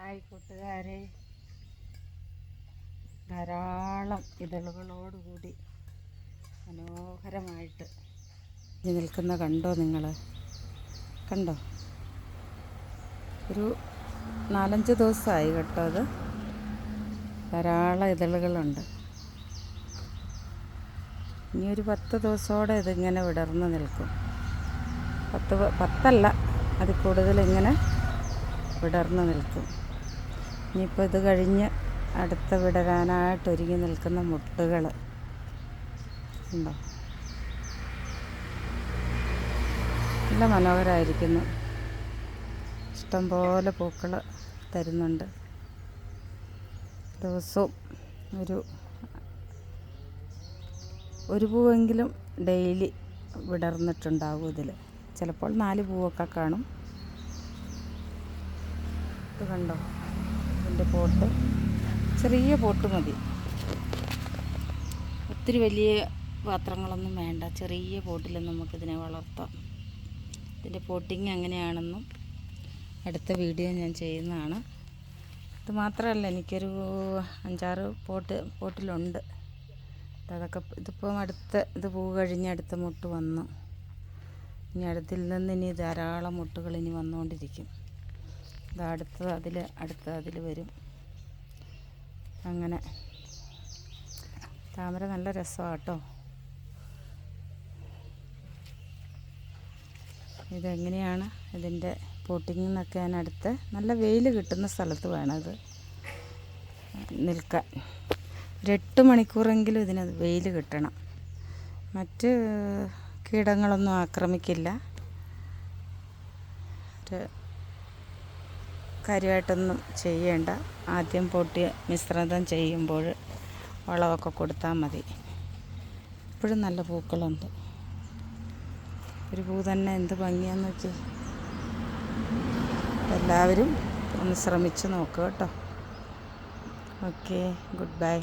Hi കൂട്ടുകാരെ. ധാരാളം ഇതളുകളോടുകൂടി മനോഹരമായിട്ട് നിൽക്കുന്ന കണ്ടോ നിങ്ങൾ കണ്ടോ? ഒരു നാലഞ്ച് ദിവസമായി കേട്ടോ അത്. ധാരാളം ഇതളുകളുണ്ട്. ഇനി ഒരു പത്ത് ദിവസത്തോടെ ഇതിങ്ങനെ വിടർന്ന് നിൽക്കും. പത്ത് പത്തല്ല അതിൽ കൂടുതലിങ്ങനെ വിടർന്ന് നിൽക്കും. ഇനിയിപ്പോൾ ഇത് കഴിഞ്ഞ് അടുത്ത വിടരാനായിട്ട് ഒരുങ്ങി നിൽക്കുന്ന മുട്ടുകൾ ഉണ്ടോ? നല്ല മനോഹരമായിരിക്കുന്നു ഇഷ്ടംപോലെ പൂക്കൾ തരുന്നുണ്ട്. ദിവസവും ഒരു ഒരു പൂവെങ്കിലും ഡെയിലി വിടർന്നിട്ടുണ്ടാവും ഇതിൽ ചിലപ്പോൾ നാല് പൂവൊക്കെ കാണും. ഇത് കണ്ടോ? ഇതിന്റെ പോട്ട്. ചെറിയ പോട്ട് മതി. ഒത്തിരി വലിയ പാത്രങ്ങളൊന്നും വേണ്ട. ചെറിയ പോട്ടിൽ നമുക്കിതിനെ വളർത്താം. ഇതിന്റെ പോട്ടിങ് എങ്ങനെയാണെന്നും അടുത്ത വീഡിയോ ഞാൻ ചെയ്യുന്നതാണ്. ഇത് മാത്രമല്ല എനിക്കൊരു അഞ്ചാറ് പോട്ട് പോട്ടിലുണ്ട്. അതൊക്കെ ഇതിപ്പം അടുത്ത ഇത് പൂ കഴിഞ്ഞ് അടുത്ത മുട്ട് വന്നു. ഇനി അടുത്തിൽ നിന്ന് ഇനി ധാരാളം മുട്ടുകൾ ഇനി വന്നുകൊണ്ടിരിക്കും. അടുത്ത അതിൽ അടുത്ത അതിൽ വരും. അങ്ങനെ. താമര നല്ല രസമാണ് കേട്ടോ ഇതെങ്ങനെയാണ് ഇതിന്റെ പോട്ടിങ് എന്നൊക്കെ ഞാൻ അടുത്ത് നല്ല വെയിൽ കിട്ടുന്ന സ്ഥലത്ത് വേണം ഇത് നിൽക്കാൻ. ഒരു എട്ട് മണിക്കൂറെങ്കിലും ഇതിന് വെയിൽ കിട്ടണം. മറ്റ് കീടങ്ങളൊന്നും ആക്രമിക്കില്ല. ഒരു കാര്യമായിട്ടൊന്നും ചെയ്യേണ്ട. ആദ്യം പൊട്ടിയ മിശ്രിതം ചെയ്യുമ്പോൾ വളമൊക്കെ കൊടുത്താൽ മതി. ഇപ്പോഴും നല്ല പൂക്കളുണ്ട്. ഒരു പൂ തന്നെ എന്ത് ഭംഗിയാന്ന് വെച്ച്. എല്ലാവരും ഒന്ന് ശ്രമിച്ച് നോക്കുക കേട്ടോ. Okay good bye.